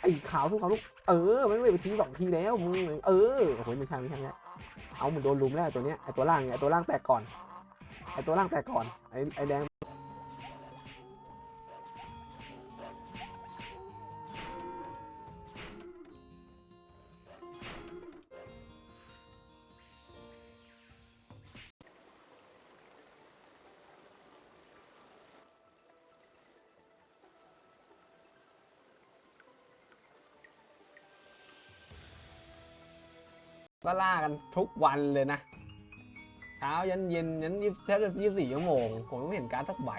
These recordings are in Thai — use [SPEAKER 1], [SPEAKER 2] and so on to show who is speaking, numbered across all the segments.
[SPEAKER 1] ไอ้ขาวสู้เขาลูก เออ มันไม่ไปทีสองทีแล้วมึงเออโอ้โหไม่ใช่ไม่ใช่เนี่ยเอามึงโดนลุมแล้วตัวเนี้ยไอ้ตัวล่างเนี่ยไอ้ตัวล่างแตกก่อนไอ้ตัวล่างแตกก่อนไอ้ไอ้แดง ก็ล่ากันทุกวันเลยนะเช้ายันเย็นยันยี่แทบจะยี่สี่ชั่วโมง ผมไม่เห็นการดสักใบ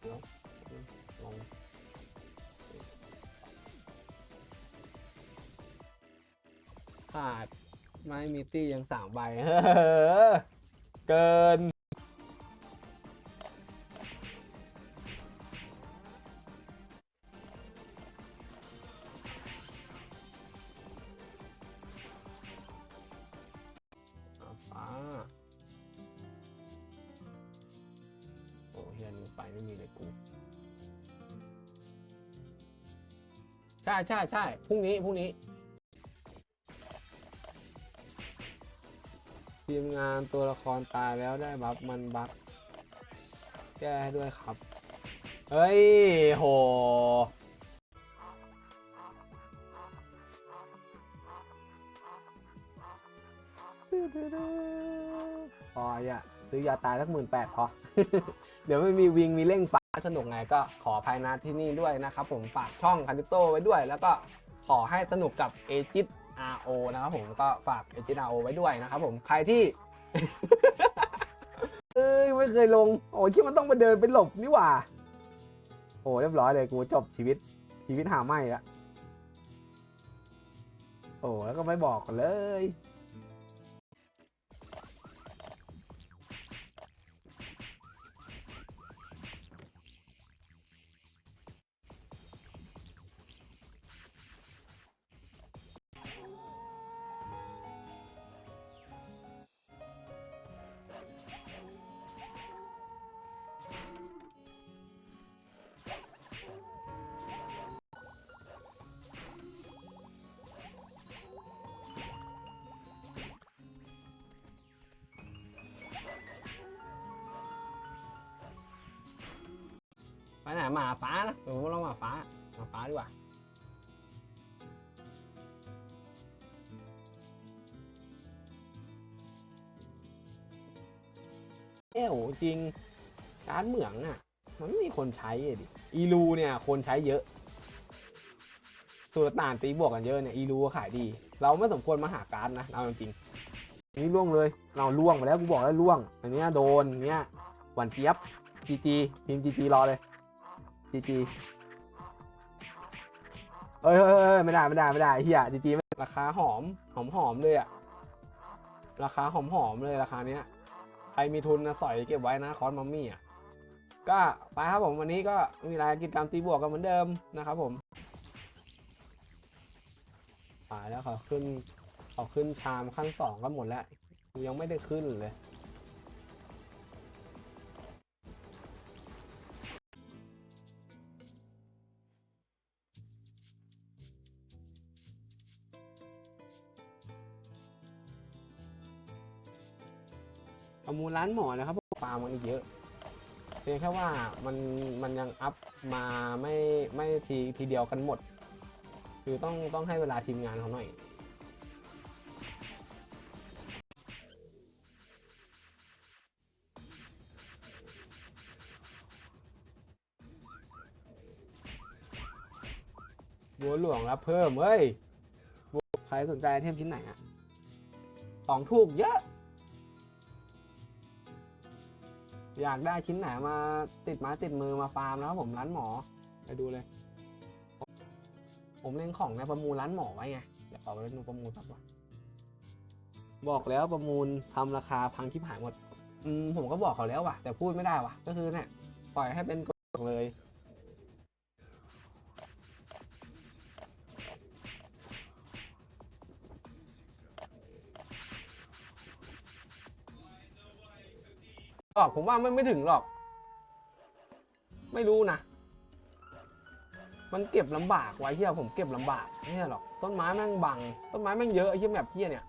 [SPEAKER 1] เดี๋ยวลองขาดไม่มีตี้ยังสามใบเกิน ช่ใช่ใช่พรุ่งนี้พรุ่งนี้ ทีมงานตัวละครตายแล้วได้บัฟมันบัฟแก้ให้ด้วยครับ เฮ้ย โห พออย่าซื้อยาตายสักหมื่นแปดพอ เดี๋ยวไม่มีวิงมีเร่งปา สนุกไงก็ขอภายนาที่นี่ด้วยนะครับผมฝากช่องคันติโตไว้ด้วย แล้วก็ขอให้สนุกกับเอจิต RO นะครับผมก็ฝากเอจิต RO ไว้ด้วยนะครับผมใครที่เอ้ยไม่เคยลง โอ้ยที่มันต้องมาเดินไปหลบนี่หว่า โอ้เรียบร้อยเลยกูจบชีวิตชีวิตหาไม่ละโอ้แล้วก็ไม่บอกกันเลย หนหมาฟ้านะเออเราหมาฟ้าหมาฟ้าดีกว่าเอ้โหจริงการเหมืองอะ มันไม่มีคนใช้ดิอีลูเนี่ยคนใช้เยอะสุลต่านตีบวกกันเยอะเนี่ยอีลูขายดี เราไม่สมควรมาหาการดนะเอาจริงๆนี่ล่วงเลยเราล่วงไปแล้วกูบอกแล้วล่วง อันเนี้ยโดนเนี้ยหวานเจี๊ยบจีจีพิมจีจีรอเลย จีจีเอ้ยเฮ้ยเฮ้ยไม่ได้ไม่ได้ไม่ได้เฮียจีจีราคาหอมหอมหอมเลยอะราคาหอมหอมเลยราคาเนี้ยใครมีทุนนะสอยเก็บไว้นะคอสมัมมี่อะก็ไปครับผมวันนี้ก็มีรายกิจกรรมตีบวกกันเหมือนเดิมนะครับผมตายแล้วขาขึ้นขาขึ้นชามขั้นสองกันหมดแล้วยังไม่ได้ขึ้นเลย ประมูลร้านหมอนะครับปล์มมันอีกเยอะเพียงแค่ว่ามันมันยังอัพมาไม่ไม่ทีทีเดียวกันหมด คือต้องต้องให้เวลาทีมงานเขาหน่อยบัวหลวงรับเพิ่มเฮ้ยใครสนใจไอเทมชิ้นไหนอะของถูกเยอะ อยากได้ชิ้นไหนมาติดไม้ติดมือมาฟาร์มนะครับผมร้านหมอไปดูเลย ผมเล่นของในประมูลร้านหมอไว้ไงเดี๋ยวเอไปเล่นประมูลแป๊บว่าบอกแล้วประมูลทำราคาพังชิบหายหมด อืมผมก็บอกเขาแล้วว่ะ แต่พูดไม่ได้ว่ะ ก็คือเนี่ยปล่อยให้เป็นกฎเลย หรอกผมว่าไม่ไม่ถึงหรอก ไม่รู้นะ มันเก็บลำบากไว้เฮียผมเก็บลำบากไม่ใช่หรอก ต้นไม้แม่งบัง ต้นไม้แม่งเยอะไอ้เฮียแบบเฮียเนี่ย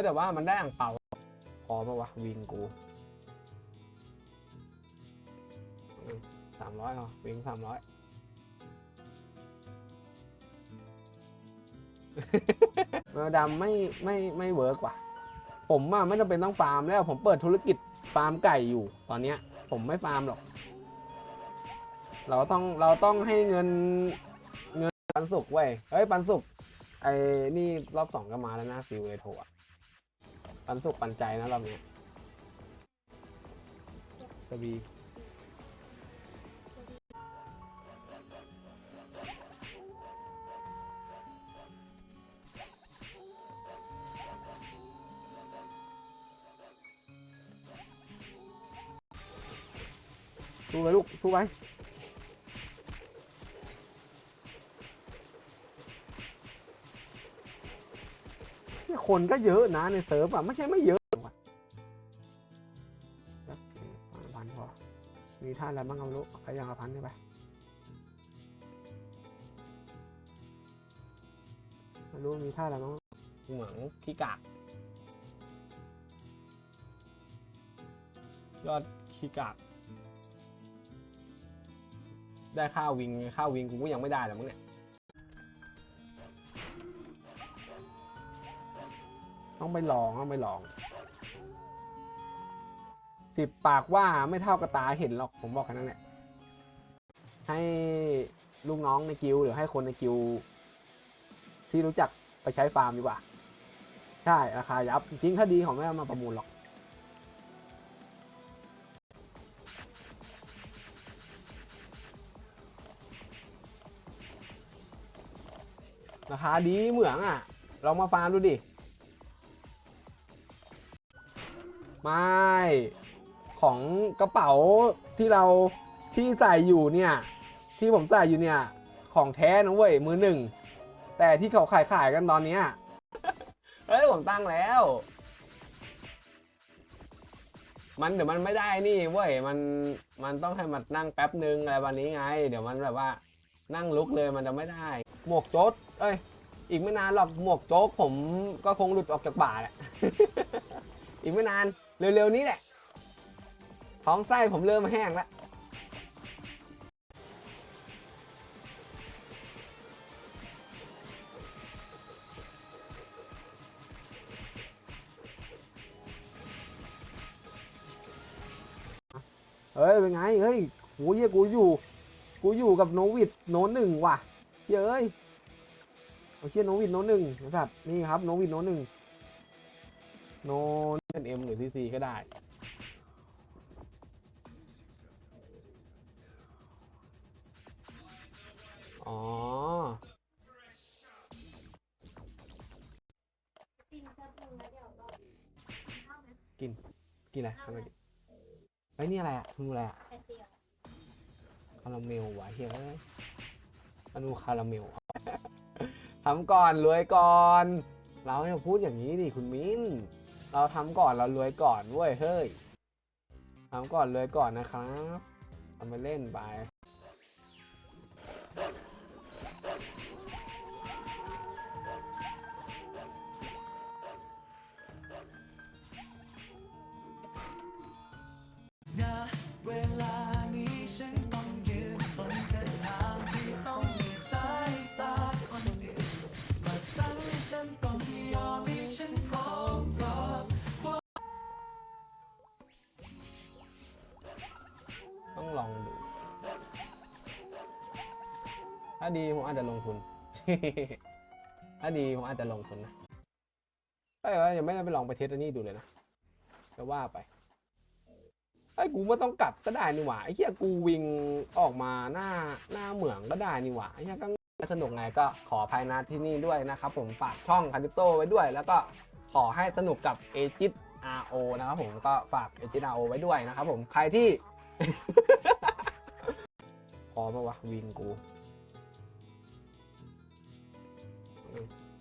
[SPEAKER 1] เฮ้ยแต่ว่ามันได้อ่างเปาพอปะวะวิงกูสามร้อยเหรอวิงสามร้อยแมวดำไม่ไม่ไม่เวิร์กว่ะ ผมอะไม่จำเป็นต้องฟาร์มแล้ว ผมเปิดธุรกิจฟาร์มไก่อยู่ ตอนเนี้ย ผมไม่ฟาร์มหรอก เราต้องเราต้องให้เงินเงินปันสุกเว้ยเฮ้ยปันสุกไอ้นี่รอบสองก็มาแล้วนะฟิวเลยโทรอะ ปันสุกปันใจนะรอบเนี้ยสบีสู้ไปลูกสู้ไปเนี่ย คนก็เยอะนะในเซิร์ฟอะไม่ใช่ไม่เยอะพันพอมีท่าอะไรบ้างเอาลูกใครยังพันได้ไปไม่รู้มีท่าอะไรบ้างเหมืองขี้กากยอดขี้กากได้ข้าววิงข้าววิงกูก็ยังไม่ได้เลยมั้งเนี่ย ต้องไปลองต้องไปลอง สิบปากว่าไม่เท่ากับตาเห็นหรอกผมบอกแค่นั้นแหละให้ลูกน้องในกิลด์หรือให้คนในกิลด์ที่รู้จักไปใช้ฟาร์มดีกว่า ใช่ ราคายับ จริงถ้าดีของไม่เอามาประมูลหรอก ราคาดีเหมืองอะ ลองมาฟาร์มดูดิ ไม่ ของกระเป๋าที่เราที่ใส่อยู่เนี่ย ที่ผมใส่อยู่เนี่ย ของแท้นะเว้ยมือหนึ่ง แต่ที่เขาขายขายกันตอนเนี้ยเฮ้ยผมตั้งแล้ว มันเดี๋ยวมันไม่ได้นี่เว้ยมันมันต้องให้มันนั่งแป๊บนึงอะไรวันนี้ไง เดี๋ยวมันแบบว่านั่งลุกเลยมันจะไม่ได้ หมวกโจ๊กเอ้ยอีกไม่นานหรอกหมวกโจ๊กผมก็คงหลุดออกจากบ่าแหละ อีกไม่นาน เร็วๆนี้แหละ ท้องไส้ผมเริ่มแห้งแล้ว เฮ้ย เป็นไง เฮ้ยโหเหี้ยกูอยู่ กูอยู่กับโนวิดโนหนึ่งว่ะเยเอ้ยเอาเชี่ยโนวิดโนหนึ่งนะครับ นี่ครับ โนวิดโนหนึ่งโน เป็นเอ็มหรือซีซีก็ได้ อ๋อ กิน กินอะไรทำไมดิไอ้ยนี่อะไรอะนูอะไรอะ คาราเมลวะเฮ้ยอนูคาราเมลทำก่อนรวยก่อน เราอย่าพูดอย่างนี้ดิคุณมิ้น เราทำก่อนเรารวยก่อนเว้ยเฮ้ยทำก่อนรวยก่อนนะครับทำไปเล่นไป ดีผมอาจจะลงทุน ถ้าดีผมอาจจะลงทุนนะไอ้ยยังไม่ได้ไปลองไปเทสอันนี้ดูเลยนะจะว่าไปไอ้กูไม่ต้องกลับก็ได้นี่หว่าไอ้เหี้ยกูวิ่งออกมาหน้าหน้าเหมืองก็ได้นี่หว่าไอ้เหี้ยก็สนุกไงก็ขอภายนาที่นี่ด้วยนะครับผมฝากช่องคันดิโตไว้ด้วย แล้วก็ขอให้สนุกกับเอจิต RO นะครับผมก็ฝากเอจิต RO ไว้ด้วยนะครับผมใครที่พอปะวะวิ่งกู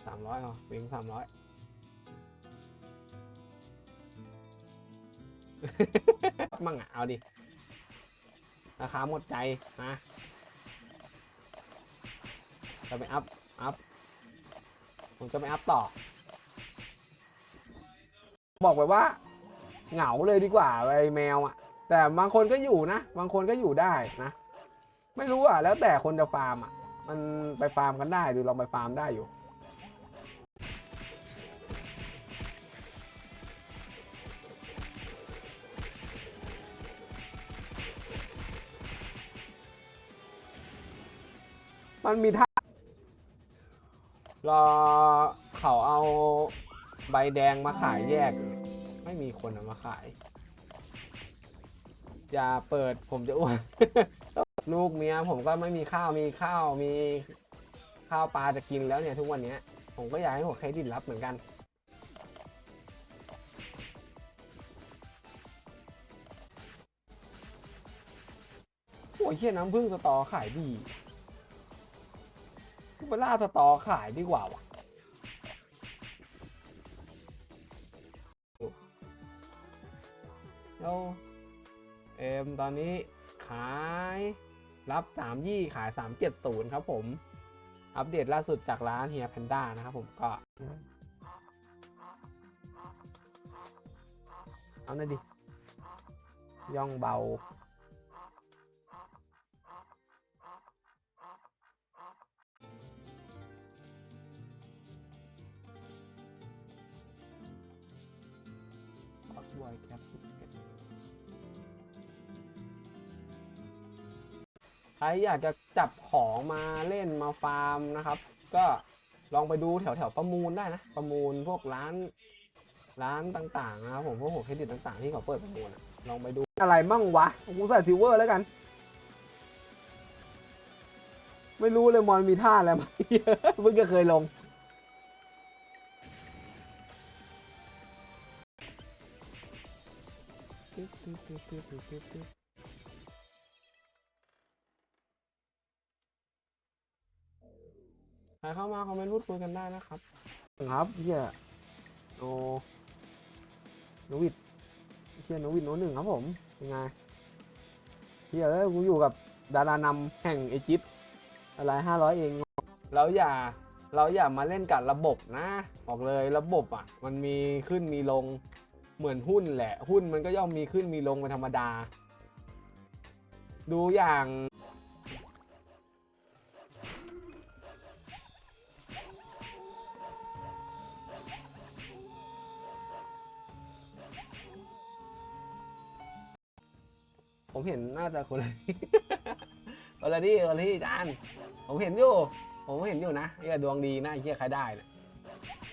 [SPEAKER 1] สามร้อยเหรอวิงสามร้อยมั่งอะ เอาดิ ราคาหมดใจนะจะไปอัพ อัพ ผมจะไปอัพต่อ บอกไปว่า เหงาเลยดีกว่าไอแมวอะ แต่บางคนก็อยู่นะ บางคนก็อยู่ได้นะ ไม่รู้อะ แล้วแต่คนจะฟาร์มอะ มันไปฟาร์มกันได้ดูลองไปฟาร์มได้อยู่ มันมีท่ารอเขาเอาใบแดงมาขายแยก ไม่มีคนเอามาขาย อย่าเปิดผมจะอ้วน ลูกเมียผมก็ไม่มีข้าวมีข้าวมีข้าวปลาจะกินแล้วเนี่ยทุกวันเนี้ย ผมก็อยากให้หัวเครดิตรับเหมือนกัน โอ้ยเฮียน้ำผึ้งสตอขายดี ไปล่าสตอขายดีกว่าวะแล้วเอ็มตอนนี้ขายรับสามยี่ขายสามเจ็ดศูนย์ครับผม อัปเดตล่าสุดจากร้านเฮียแพนด้านะครับผมก็ เอาหน่อยดิ ย่องเบา ฮอตบอยแคปสิบเอ็ดใครอยากจะจับของมาเล่นมาฟาร์มนะครับ ก็ลองไปดูแถวแถวประมูลได้นะ ประมูลพวกร้านร้านต่างๆนะครับผมพวกหัวเครดิตต่างๆที่เขาเปิดประมูลอะลองไปดูอะไรมั่งวะกูใส่ซิลเวอร์แล้วกัน ไม่รู้เลยมอนมีท่าอะไรมาเพิ่งจะเคยลง ใครเข้ามาคอมเมนต์พูดคุยกันได้นะครับครับเฮียโนโนวิดเฮียโนวิดโนหนึ่งครับผมยังไงเฮียเอ้ยกูอยู่กับดารานำแห่งอียิปต์อะไรห้าร้อยเองเราอย่าเราอย่ามาเล่นกับระบบนะ บอกเลยระบบอะ มันมีขึ้นมีลง เหมือนหุ้นแหละ หุ้นมันก็ย่อมมีขึ้นมีลงเป็นธรรมดา ดูอย่างผมเห็นน่าจะคนละคนละที่คนละที่จานผมเห็นอยู่ ผมเห็นอยู่นะไอ้ดวงดีนะไอ้เหี้ยใครได้นะ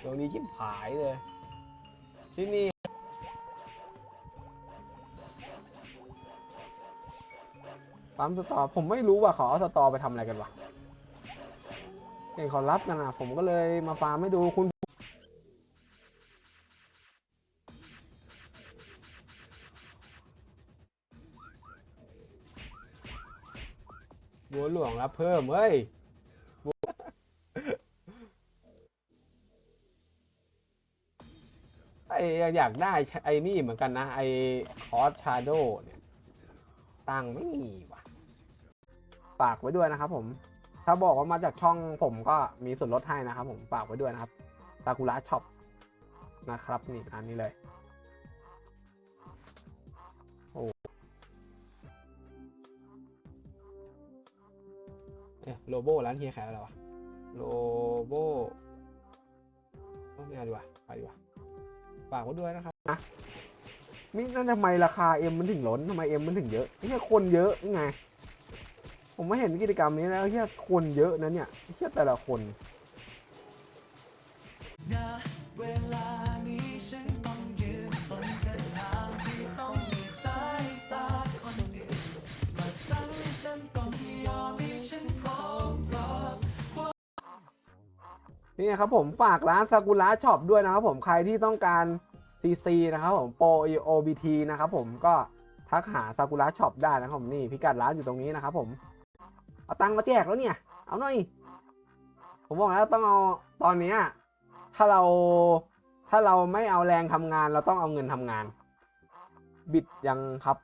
[SPEAKER 1] ดวงดีชิบหายเลย ที่นี่ ปั๊มสตอผมไม่รู้ว่าเขาเอาสตอไปทำอะไรกันวะเห็นเขารับกันนะผมก็เลยมาฟาร์มให้ดูคุณบัวหลวงรับเพิ่มเฮ้ยบัวไออยากได้ไอ้นี่เหมือนกันนะ ไอคอสชาโดเนี่ย ตังไม่มีว่ะ ฝากไว้ด้วยนะครับ ผม ถ้าบอกว่ามาจากช่องผมก็มีส่วนลดให้นะครับ ผมฝากไว้ด้วยนะครับตากุระช็อปนะครับ นี่อันนี้เลยเอ๊ะโลโบร้านเฮียขายอะไรวะโลโบไม่เอาดีกว่าไปดีกว่าฝากไว้ด้วยนะครับนะมินั่นทำไมราคาเอ็มมันถึงล้นทำไมเอ็มมันถึงเยอะไม่ใช่คนเยอะนี่ไง ผมไม่เห็นกิจกรรมนี้แล้วเฮียคนเยอะนะเนี่ยเฮียแต่ละคน
[SPEAKER 2] เวลานี้ฉันต้องยืนบนเส้นทางที่ต้องมีสายตาคนอื่นมาสั่งฉันต้องยอมให้ฉันพร้อมรอบ
[SPEAKER 1] นี่ครับผมฝากร้านซากุระช็อปด้วยนะครับผมใครที่ต้องการ CC นะครับผมโปร OBT นะครับผมก็ทักหาซากุระช็อปได้นะครับผมนี่พิกัดร้านอยู่ตรงนี้นะครับผม เอาตังค์มาแจกแล้วเนี่ย เอาหน่อย ผมบอกแล้วต้องเอาตอนเนี้ยถ้าเราถ้าเราไม่เอาแรงทำงาน เราต้องเอาเงินทำงาน บิดยังครับ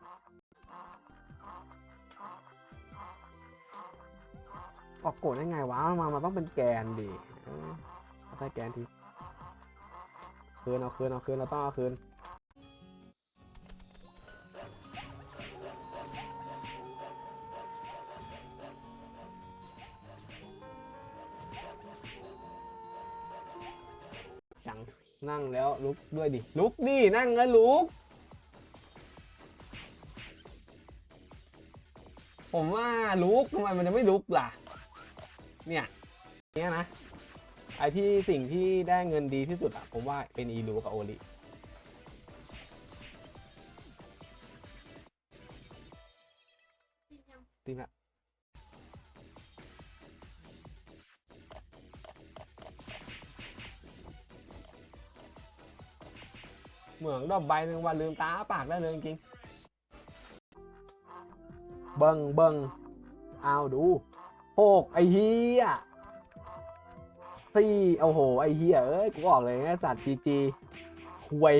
[SPEAKER 1] ออกโกดได้ไงวะมามันต้องเป็นแกนดิเออเอาใส่แกนทีคืนเอาคืนเอาคืนเราต้องเอาคืน นั่งแล้วลุกด้วยดิ ลุกดิ นั่งแล้วลุก ผมว่าลุกทำไมมันจะไม่ลุกล่ะ เนี่ยเนี่ยนะ ไอที่สิ่งที่ได้เงินดีที่สุดอะผมว่าเป็นอีลูกับโอลิ ดอกใบหนึ่งวันลืมตาอ้าปากได้เลยจริงๆเบิงเบิงเอาดูโหกไอเฮียสี่โอ้โห ไอเฮียเอ้ย กูออกเลยนะสัตว์จีจีควย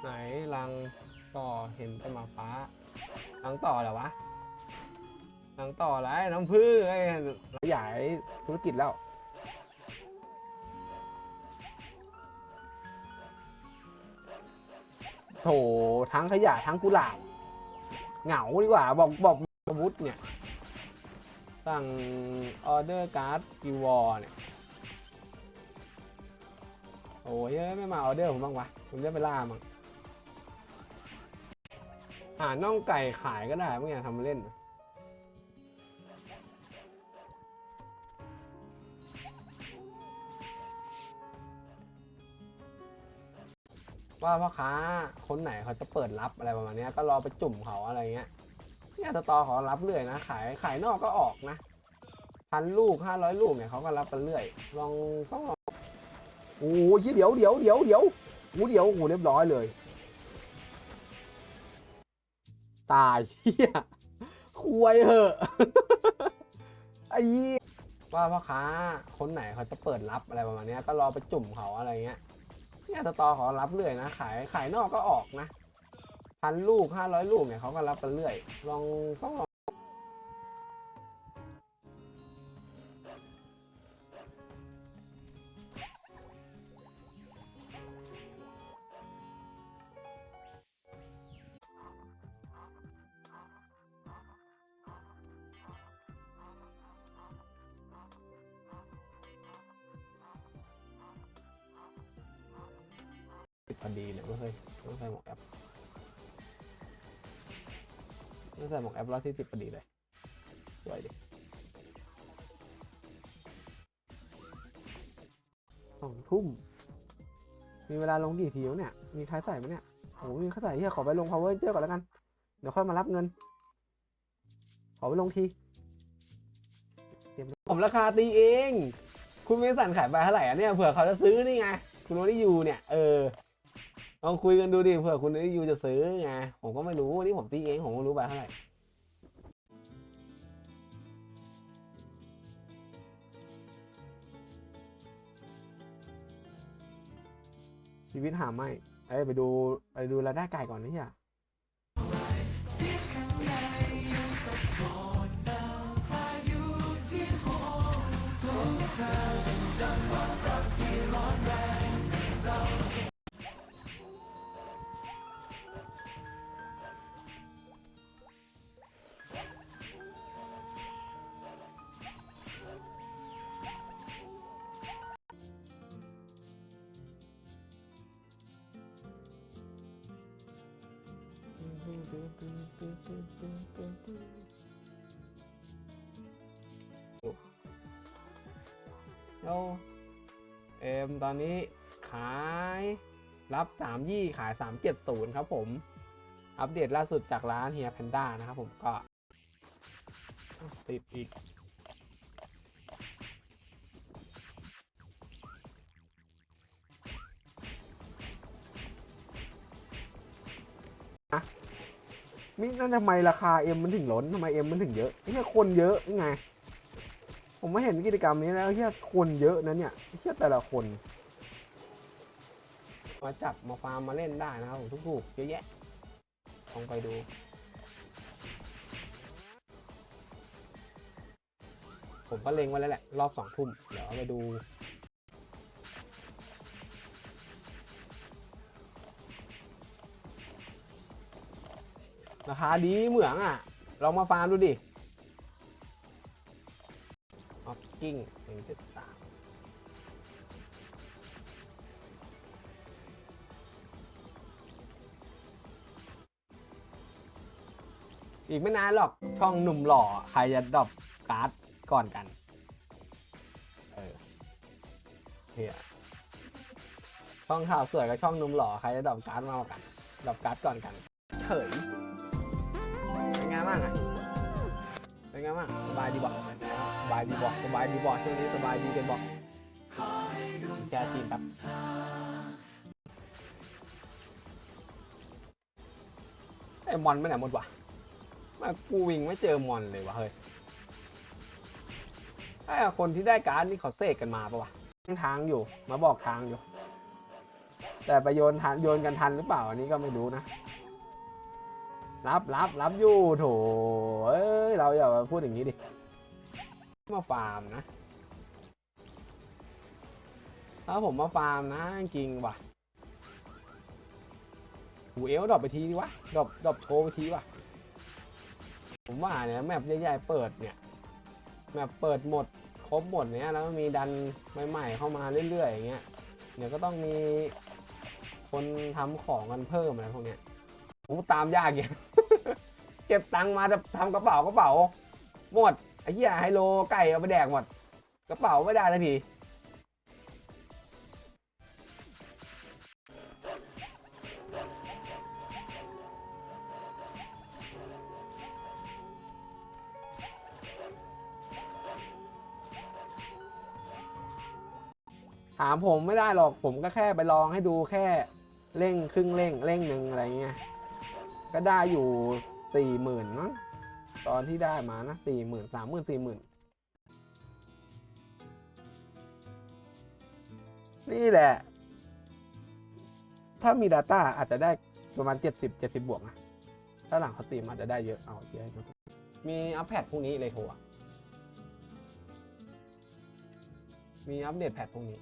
[SPEAKER 1] ไหนรังต่อเห็นแต่หมาฟ้ารังต่อเหรอวะรังต่ออะไรน้ำพึ่งไอ้ขยายธุรกิจแล้ว โถทั้งขยะทั้งกุหลาบเหงาดีกว่า บอกบอกอาวุธเนี่ย สั่งออเดอร์การ์ดกิวอเนี่ย โอ้ยเอ้ยไม่มาออเดอร์ผมบ้างวะ ผมจะไปล่ามั้งหาน่องไก่ขายก็ได้เมื่อกี้ทำเล่น ว่าพ่อค้าคนไหนเขาจะเปิดรับอะไรประมาณเนี้ยก็รอไปจุ่มเขาอะไรเงี้ยเนี่ยสตอเขารับเรื่อยนะ ขายขายนอกก็ออกนะพันลูกห้าร้อยลูกเนี่ยเขาก็รับกันเรื่อย ลองต้องลองโอ้ยเดี๋ยวเดี๋ยวเดี๋ยวเดี๋ยวโอ้เดี๋ยวโอ้เรียบร้อยเลย ตายเฮียคุยเหอะไอ้เหี้ยว่าพ่อค้าคนไหนเขาจะเปิดรับอะไรประมาณเนี้ยก็รอไปจุ่มเขาอะไรเงี้ย เนี่ยสตอเขารับเรื่อยนะขายขายนอกก็ออกนะพันลูกห้าร้อยลูกเนี่ยเขาก็รับกันเรื่อยลองต้องลอง ติดพอดีเลยไม่เคยต้องใส่หมวกแอปต้องใส่หมวกแอปแล้วที่ติดพอดีเลยสวยดิสองทุ่ม มีเวลาลงกี่ทีวะเนี่ย มีใครใส่ไหมเนี่ยโอ้มีใครใส่เฮียขอไปลง power เจอก่อนแล้วกัน เดี๋ยวค่อยมารับเงิน ขอไปลงที ผมราคาตีเอง คุณเมสันขายไปเท่าไหร่อะเนี่ย เผื่อเขาจะซื้อนี่ไง คุณโนนี่ยูเนี่ย เออ ลองคุยกันดูดิเผื่อคุณนี่ยูจะซื้อไงผมก็ไม่รู้นี่ผมตีเองผมก็รู้ไปเท่าไหร่ชีวิตหาไม่เอ้ยไปดูไปดูรายได้ไก่ก่อนนี่อ่า
[SPEAKER 2] เอ็
[SPEAKER 1] มตอนนี้ขายรับสามยี่ขายสามเจ็ดศูนย์ครับผม อัปเดตล่าสุดจากร้านเฮียแพนด้านะครับผมก็ ติดอีก มินั่นทำไมราคาเอ็มมันถึงล้นทำไมเอ็มมันถึงเยอะไอ้เหี้ยคนเยอะนี่ไง ผมไมาเห็นกิจกรรมนี้แล้วเหี้ยคนเยอะนะเนี่ยเหี้ยแต่ละคน มาจับมาฟาร์มมาเล่นได้นะครับผมทุกๆเยอะแยะลองไปดูผมก็เล็งไว้แล้วแหละ รอบสองทุ่ม เดี๋ยวเอาไปดู ราคาดีเหมืองอะ ลองมาฟาร์มดูดิ กิ้งหนึ่งจุดสามอีกไม่นานหรอกช่องหนุ่มหล่อ ใครจะดรอปการ์ดก่อนกัน เออเฮียช่องข่าวสวยกับช่องหนุ่มหล่อ ใครจะดรอปการ์ดมากกว่ากันดรอปการ์ดก่อนกันเฉยเป็นไงบ้างอะ เป็นไงบ้างสบายดีบอกสบายดีบอกสบายดีบอกช่วงนี้สบายดีกันบอกแกจีนครับไอ้มอนไปไหนหมดวะมากูวิ่งไม่เจอมอนเลยวะเฮ้ยไอ้คนที่ได้การ์ดนี่เขาเสกกันมาปะวะทางอยู่ มาบอกทางอยู่ แต่ไปโยนทันโยนกันทันหรือเปล่าอันนี้ก็ไม่รู้นะ รับรับรับอยู่โถเอ้ยเราอย่าพูดอย่างนี้ดิ มาฟาร์มนะ ถ้าผมมาฟาร์มนะจริงว่ะหูเอลดรอปไปทีดีวะดรอปดรอปโชว์ไปทีวะผมว่าเนี่ยแมปใหญ่ๆเปิดเนี่ยแมปเปิดหมดครบหมดเนี้ยแล้วมีดันใหม่ๆเข้ามาเรื่อยๆอย่างเงี้ยเดี๋ยวก็ต้องมีคนทำของกันเพิ่มอะไรพวกเนี้ยโอ้ตามยากอย่าง เก็บตังค์มาจะทำกระเป๋ากระเป๋าหมดไอ้เหี้ยไฮโลไก่เอาไปแดกหมด กระเป๋าไม่ได้ทันทีถามผมไม่ได้หรอกผมก็แค่ไปลองให้ดูแค่เร่งครึ่งเร่งเร่งหนึ่งอะไรเงี้ยก็ได้อยู่ สี่หมื่นมั้งตอนที่ได้มานะสี่หมื่นสามหมื่นสี่หมื่นนี่แหละ ถ้ามี Data อาจจะได้ประมาณเจ็ดสิบเจ็ดสิบบวกนะ ถ้าหลังเขาตีมอาจจะได้เยอะ เอาเยอะมีอัปแพดพรุ่งนี้เลยโทรอะมีอัปเดตแพทพรุ่งนี้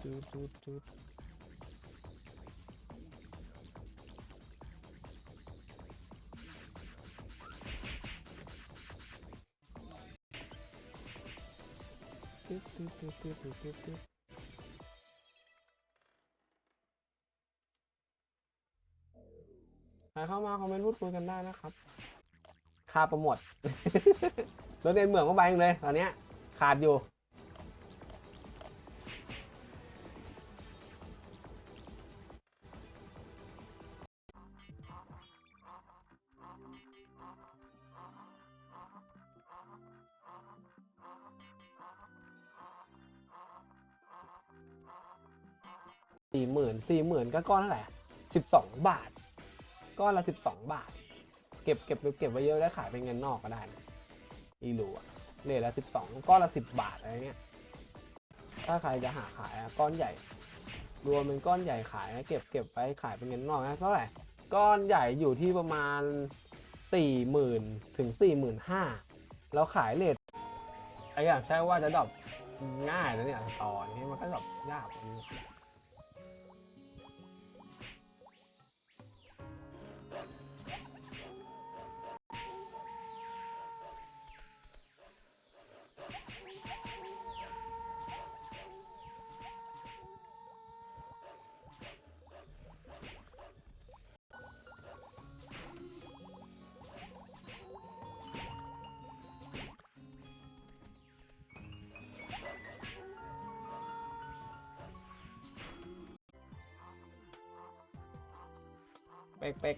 [SPEAKER 1] ใครเข้ามาคอมเมนต์พูดคุยกันได้นะครับค่าโปรโมทรถเรียนเหมืองก็ไปเองเลยตอนนี้ขาดอยู่ สี่หมื่นสี่หมื่นก็ก้อนเท่าไหร่สิบสองบาท ก้อนละสิบสองบาท เก็บเก็บเก็บไว้เยอะแล้วขายเป็นเงินนอกก็ได้นะอีรูอะเลทละสิบสองก้อนละสิบบาทอะไรเงี้ย ถ้าใครจะหาขายก้อนใหญ่ รวมเป็นก้อนใหญ่ขายนะเก็บเก็บไว้ขายเป็นเงินนอกนะเท่าไหร่ก้อนใหญ่อยู่ที่ประมาณสี่หมื่นถึงสี่หมื่นห้าแล้วขายเลทไอ้อย่างใช่ว่าจะดรอปง่ายนะเนี่ยตอนนี้มันก็ดรอปยาก เป๊กเป๊ก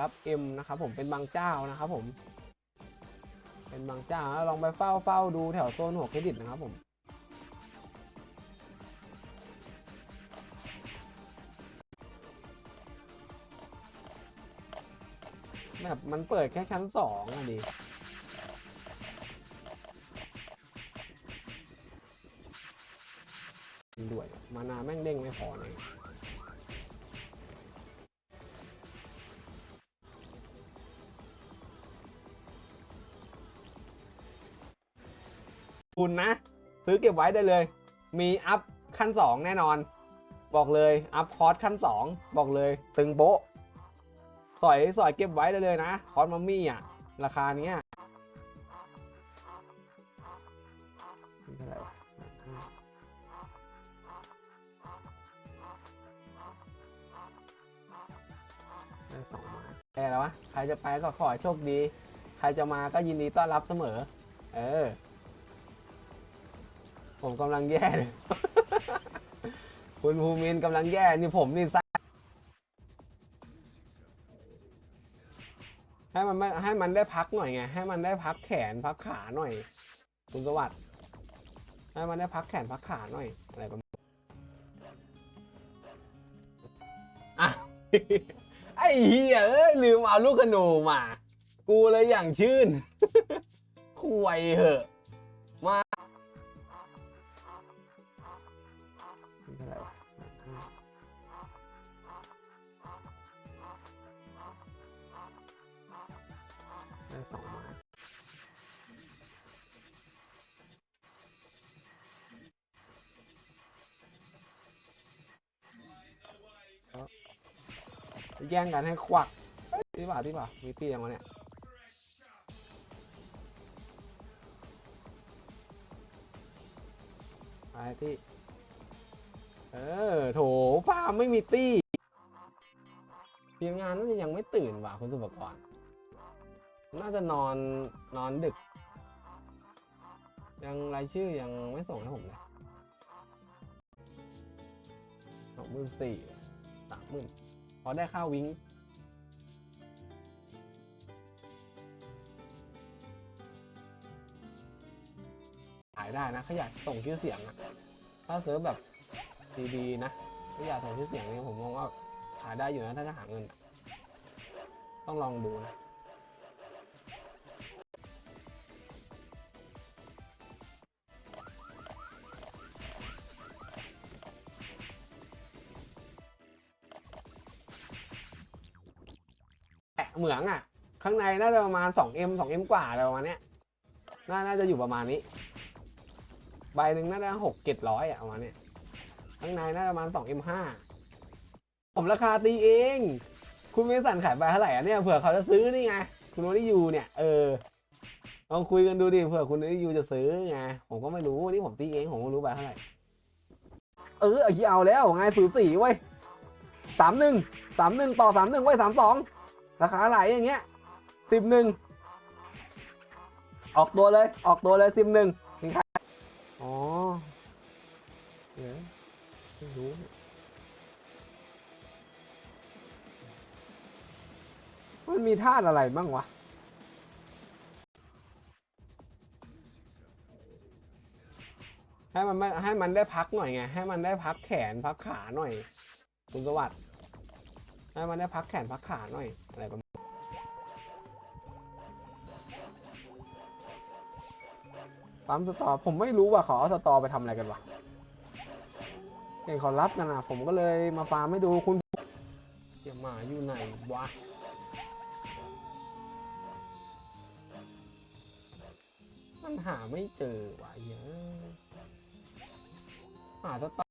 [SPEAKER 1] รับเอ็มนะครับผมเป็นบางเจ้านะครับผม เป็นบางเจ้าลองไปเฝ้าเฝ้าดูแถวโซนหัวเครดิตนะครับผมแบบมันเปิดแค่ชั้นสองอะดิ คุณนะ ซื้อเก็บไว้ได้เลย มีอัพขั้นสองแน่นอน บอกเลยอัพคอร์สขั้นสองบอกเลยตึงโบ๊ะสอยสอยเก็บไว้ได้เลยนะ คอร์สมัมมี่อะ ราคาเนี้ยเท่าไหร่วะได้สองม้แค่แล้ววะ ใครจะไปก็ขอโชคดี ใครจะมาก็ยินดีต้อนรับเสมอ เออ ผมกำลังแย่เลย คุณภูมินกำลังแย่ นี่ผมนี่ให้มันไม่ให้มันได้พักหน่อยไง ให้มันได้พักแขนพักขาหน่อย คุณสวัสดิ์ให้มันได้พักแขนพักขาหน่อย อะไรประมาณอะไอ้เหี้ยเอ้ยลืมเอาลูกขนูมา กูเลยอย่างชื่นคุยเหอะ เท่ไรวะได้สองไม้แย่งกันให้ควักเอ้ยที่ป่าที่ป่ามีตีอยังวะเนี่ยไปที่ เออโถฟาร์มไม่มีตี้ทีมงานน่าจะยังไม่ตื่นว่ะคุณสุปกรน่าจะนอนนอนดึก ยังรายชื่อยังไม่ส่งให้ผมเลยสองหมื่นสี่สามหมื่นพอได้ค่าวิงขายได้นะเขาอยากส่งชื่อเสียงอะถ้าเซิร์ฟแบบ ดีๆนะถ้าอยากส่งชื่อเสียงนี่ผมมองว่าขายได้อยู่นะถ้าจะหาเงิน ต้องลองดูนะแอะเหมืองอะ ข้างในน่าจะประมาณ 2M 2M กว่าอะไรประมาณเนี้ยน่าน่าจะอยู่ประมาณนี้ ใบหนึ่งน่าจะหกเจ็ดร้อยอะประมาณเนี้ย ข้างในน่าประมาณ 2M ห้าผมราคาตีเอง คุณเมสันขายใบเท่าไหร่อะเนี่ยเผื่อเขาจะซื้อนี่ไง คุณโนนี่ยูเนี่ย เออลองคุยกันดูดิเผื่อคุณโนนี่ยูจะซื้อไง ผมก็ไม่รู้นี่ผมตีเองผมรู้ใบเท่าไหร่ เออเอาเอาแล้วไงสูสีเว้ยสามหนึ่งสามหนึ่งต่อสามหนึ่งไว้สามสองราคาไหลอย่างเงี้ยสิบหนึ่งออกตัวเลย ออกตัวเลยสิบหนึ่งอ๋อ ไม่รู้มันมีธาตุอะไรบ้างวะ ให้มันให้มันได้พักหน่อยไง ให้มันได้พักแขนพักขาหน่อย คุณสวัสดิ์ให้มันได้พักแขนพักขาหน่อย อะไรประมาณปั๊มสตอ ผมไม่รู้ว่าเขาเอาสตอไปทำอะไรกันวะ เห็นเขารับกันนะผมก็เลยมาฟาร์มให้ดูคุณเสียหมาอยู่ไหนวะมันหาไม่เจอว่ะเยอะหาสตอ